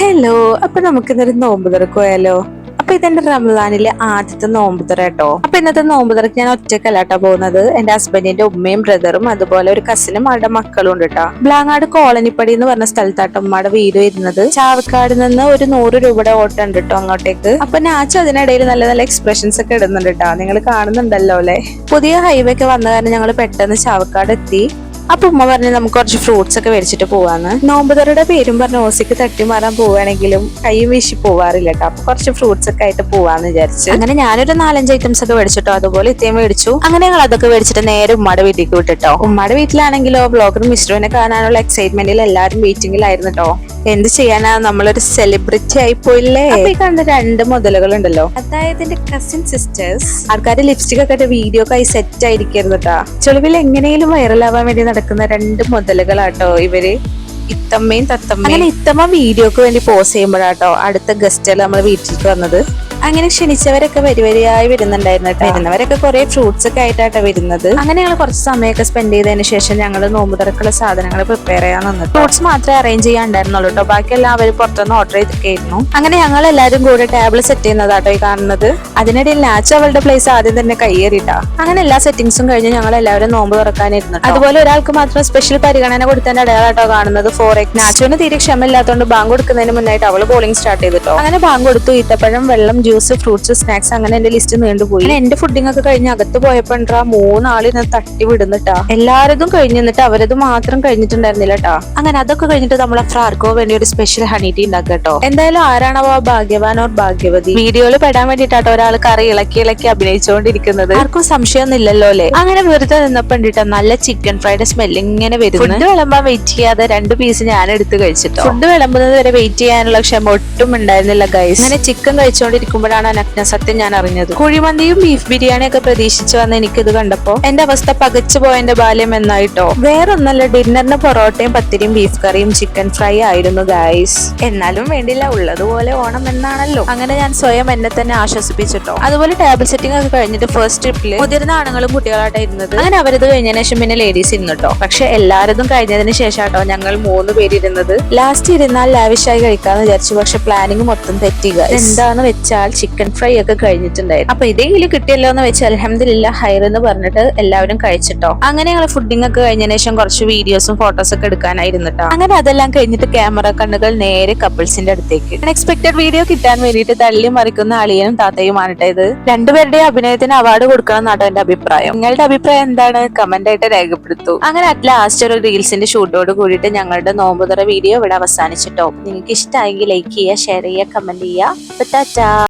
Hello അപ്പൊ നമുക്ക് ഇന്നൊരു നോമ്പ് തുറക്കുമല്ലോ അപ്പൊ ഇതെന്റെ റമദാനിലെ ആദ്യത്തെ നോമ്പ് തുറ കേട്ടോ. അപ്പൊ ഇന്നത്തെ നോമ്പ് തുറക്ക് ഞാൻ ഒറ്റക്കല്ലാട്ടോ പോകുന്നത്. എന്റെ ഹസ്ബൻഡിന്റെ ഉമ്മയും ബ്രദറും അതുപോലെ ഒരു കസിനും അവരുടെ മക്കളും ഉണ്ട് കേട്ടോ. ബ്ലാങ്ങാട് കോളനിപ്പടി എന്ന് പറഞ്ഞ സ്ഥലത്താട്ടോ ഉമ്മയുടെ വീട് വരുന്നത്. ചാവക്കാട് നിന്ന് ഒരു നൂറ് രൂപയുടെ ഓട്ടം ഉണ്ട് കേട്ടോ അങ്ങോട്ടേക്ക്. അപ്പൊ നാച്ചു അതിനിടയിൽ നല്ല നല്ല എക്സ്പ്രഷൻസ് ഒക്കെ ഇടുന്നുണ്ട് കേട്ടോ. നിങ്ങൾ കാണുന്നുണ്ടല്ലോ അല്ലെ? പുതിയ ഹൈവേ ഒക്കെ വന്ന കാരണം ഞങ്ങൾ പെട്ടെന്ന് ചാവക്കാട് എത്തി. അപ്പൊ ഉമ്മ പറഞ്ഞു നമുക്ക് കുറച്ച് ഫ്രൂട്ട്സ് ഒക്കെ മേടിച്ചിട്ട് പോവാന്ന്. നോമ്പുതരുടെ പേരും പറഞ്ഞ ഓസിക്ക് തട്ടി മാറാൻ പോവുകയാണെങ്കിലും കൈയും വീശി പോവാറില്ല കേട്ടോ അപ്പൊ കുറച്ച് ഫ്രൂട്ട്സ് ഒക്കെ ആയിട്ട് പോവാന്ന് വിചാരിച്ചു. അങ്ങനെ ഞാനൊരു നാലഞ്ച് ഐറ്റംസ് ഒക്കെ മേടിച്ചിട്ടോ അതുപോലെ ഇത്തേം മേടിച്ചു. അങ്ങനെ ഞങ്ങൾ അതൊക്കെ മേടിച്ചിട്ട് നേരെ ഉമ്മയുടെ വീട്ടിലേക്ക് വിട്ടിട്ടോ. ഉമ്മയുടെ വീട്ടിലാണെങ്കിലോ ബ്ലോഗർ മിസ്റ്റുവിനെ കാണാനുള്ള എക്സൈറ്റ്മെന്റിൽ എല്ലാവരും മീറ്റിംഗിലായിരുന്നു കേട്ടോ എന്ത് ചെയ്യാനാ നമ്മളൊരു സെലിബ്രിറ്റി ആയി പോയില്ലേ? ഈ കണ്ട രണ്ട് മുതലുകൾ ഉണ്ടല്ലോ അതായത് എന്റെ കസിൻ സിസ്റ്റേഴ്സ് ആൾക്കാർ ലിപ്സ്റ്റിക് ഒക്കെ വീഡിയോ ഒക്കെ ആയി സെറ്റ് ആയിരിക്കരുത് കേട്ടാ ചെളിവിൽ എങ്ങനെയും വൈറലാവാൻ വേണ്ടി നടക്കുന്ന രണ്ട് മുതലുകളാട്ടോ ഇവർ. ഇത്തമ്മയും തത്തമ്മയും. ഇത്തമ്മ വീഡിയോക്ക് വേണ്ടി പോസ് ചെയ്യുമ്പോഴാട്ടോ അടുത്ത ഗസ്റ്റല്ല നമ്മൾ വീട്ടിലേക്ക് വന്നത്? അങ്ങനെ ക്ഷണിച്ചവരൊക്കെ വരിവരിയായി വരുന്നുണ്ടായിരുന്നു വരുന്നവരൊക്കെ കുറെ ഫ്രൂട്ട്സ് ഒക്കെ ആയിട്ടാണ് വരുന്നത്. അങ്ങനെ ഞങ്ങൾ കുറച്ച് സമയമൊക്കെ സ്പെൻഡ് ചെയ്തതിന് ശേഷം ഞങ്ങൾ നോമ്പ് തുറക്കുള്ള സാധനങ്ങൾ പ്രിപ്പയർ ചെയ്യാൻ നിന്നു ഫ്രൂട്ട്സ് മാത്രമേ അറേഞ്ച് ചെയ്യാണ്ടായിരുന്നുള്ളൂ കേട്ടോ. ബാക്കിയെല്ലാം അവർ പുറത്തുനിന്ന് ഓർഡർ ചെയ്തിട്ടായിരുന്നു. അങ്ങനെ ഞങ്ങൾ എല്ലാവരും കൂടെ ടേബിൾ സെറ്റ് ചെയ്യുന്നതാട്ടോ ഈ കാണുന്നത്. അതിനിടയിൽ നാച്ചു അവളുടെ പ്ലേസ് ആദ്യം തന്നെ കയ്യേറിട്ടാ അങ്ങനെ എല്ലാ സെറ്റിംഗ്സും കഴിഞ്ഞ് ഞങ്ങൾ എല്ലാവരും നോമ്പ് തുറക്കാനിരുന്നു അതുപോലെ ഒരാൾക്ക് മാത്രം സ്പെഷ്യൽ പരിഗണന കൊടുത്തതിന്റെ അടയാളാട്ടോ കാണുന്നത് ഫോർ എക്സ് നാച്ചുവിന് തീരെ ക്ഷമ ഇല്ലാത്തതുകൊണ്ട് ബാങ്ക് കൊടുക്കുന്നതിന് മുന്നായിട്ട് അവൾ ബോളിംഗ് സ്റ്റാർട്ട് ചെയ്തിട്ടോ അങ്ങനെ ബാങ്ക് കൊടുത്തു. ഈത്തപ്പഴം വെള്ളം ജ്യൂസ് ഫ്രൂട്ട്സ് സ്നാക്സ് അങ്ങനെ എന്റെ ലിസ്റ്റ് നീണ്ടുപോയി. എന്റെ ഫുഡിംഗ് ഒക്കെ കഴിഞ്ഞ് അകത്ത് പോയപ്പോണ്ടാ മൂന്നാൾ തട്ടി വിടുന്നിട്ടാ? എല്ലാരതും കഴിഞ്ഞ് നിന്നിട്ട് അവരത് മാത്രം കഴിഞ്ഞിട്ടുണ്ടായിരുന്നില്ല അങ്ങനെ അതൊക്കെ കഴിഞ്ഞിട്ട് നമ്മൾ ഫ്രാർക്കോ വേണ്ടി ഒരു സ്പെഷ്യൽ ഹണി ടീ ഉണ്ടാക്കുക കേട്ടോ എന്തായാലും ആരാണോ ആ ഭാഗ്യവാൻ ഓർ ഭാഗ്യവതി? വീഡിയോയിൽ പെടാൻ വേണ്ടിട്ടാട്ടോ ഒരാൾ കറി ഇളക്കി ഇളക്കി അഭിനയിച്ചുകൊണ്ടിരിക്കുന്നത് ആർക്കും സംശയമൊന്നും ഇല്ലല്ലോ അല്ലേ? അങ്ങനെ വെറുതെ നിന്നപ്പോ ഉണ്ടിട്ടോ നല്ല ചിക്കൻ ഫ്രൈഡ് സ്മെല്ല് ഇങ്ങനെ വരുന്നു ഫുഡ് വിളമ്പാൻ വെയിറ്റ് ചെയ്യാതെ രണ്ട് പീസ് ഞാൻ എടുത്ത് കഴിച്ചിട്ടോ. ഫുഡ് വിളമ്പുന്നത് വരെ വെയിറ്റ് ചെയ്യാനുള്ള ക്ഷമ ഒട്ടും ഉണ്ടായിരുന്നില്ല ഗൈസ് അങ്ങനെ ചിക്കൻ കഴിച്ചുകൊണ്ടിരിക്കുമ്പോഴാണ് നഗ്ന സത്യം ഞാൻ അറിഞ്ഞത്. കുഴിമന്തിയും ബീഫ് ബിരിയാണി ഒക്കെ പ്രതീക്ഷിച്ചു വന്ന് എനിക്കിത് കണ്ടപ്പോ എന്റെ അവസ്ഥ പകച്ചു പോയതിന്റെ ബാല്യം എന്നായിട്ടോ. വേറൊന്നല്ല ഡിന്നറിന് പൊറോട്ടയും പത്തിരിയും ബീഫ് കറിയും ചിക്കൻ ഫ്രൈ ആയിരുന്നു ഗായ്സ് എന്നാലും വേണ്ടില്ല ഉള്ളതുപോലെ ഓണം എന്നാണല്ലോ. അങ്ങനെ ഞാൻ സ്വയം എന്നെ തന്നെ ആശ്വസിപ്പിച്ചിട്ടോ. അതുപോലെ ടേബിൾ സെറ്റിംഗ് ഒക്കെ കഴിഞ്ഞിട്ട് ഫസ്റ്റ് ട്രിപ്പിൽ മുതിർന്ന ആണുങ്ങളും കുട്ടികളായിട്ട് ഇരുന്നത്. അങ്ങനെ അവരത് കഴിഞ്ഞതിന് ശേഷം പിന്നെ ലേഡീസ് ഇരുന്നിട്ടോ. പക്ഷെ എല്ലാവരതും കഴിഞ്ഞതിന് ശേഷാട്ടോ ഞങ്ങൾ മൂന്ന് പേരിരുന്നത് ലാസ്റ്റ് ഇരുന്നാൽ ലാവിഷായി കഴിക്കാന്ന് വിചാരിച്ചു. പക്ഷെ പ്ലാനിങ് മൊത്തം തെറ്റുക എന്താന്ന് വെച്ചാൽ ചിക്കൻ ഫ്രൈ ഒക്കെ കഴിഞ്ഞിട്ടുണ്ടായിരുന്നു. അപ്പൊ ഇതെങ്കിലും കിട്ടിയല്ലോ എന്ന് വെച്ചാൽ അലഹമില്ല ഹൈർ എന്ന് പറഞ്ഞിട്ട് എല്ലാവരും കഴിച്ചിട്ടോ? അങ്ങനെ ഞങ്ങൾ ഫുഡിംഗ് ഒക്കെ കഴിഞ്ഞതിന് ശേഷം കുറച്ച് വീഡിയോസും ഫോട്ടോസ് ഒക്കെ എടുക്കാനായിരുന്നിട്ടോ അങ്ങനെ അതെല്ലാം കഴിഞ്ഞിട്ട് ക്യാമറ കണ്ണുകൾ നേരെ കപ്പിൾസിന്റെ അടുത്തേക്ക്. അൺഎക്സ്പെക്ടഡ് വീഡിയോ കിട്ടാൻ വേണ്ടിയിട്ട് തള്ളി മറിക്കുന്ന അളിയനും താത്തയുമാണ് ഇത്. രണ്ടുപേരുടെ അഭിനയത്തിന് അവാർഡ് കൊടുക്കണം എന്നാട്ടോ എന്റെ അഭിപ്രായം. നിങ്ങളുടെ അഭിപ്രായം എന്താണ്? കമന്റ് ആയിട്ട് രേഖപ്പെടുത്തു. അങ്ങനെ അറ്റ് ലാസ്റ്റ് ഒരു റീൽസിന്റെ ഷൂട്ടോട് കൂടിയിട്ട് ഞങ്ങളുടെ നോമ്പുതറ വീഡിയോ ഇവിടെ അവസാനിച്ചിട്ടോ. നിങ്ങൾക്ക് ഇഷ്ടമായെങ്കിൽ ലൈക്ക് ചെയ്യുക ഷെയർ ചെയ്യുക കമന്റ് ചെയ്യുക. ടാറ്റാ.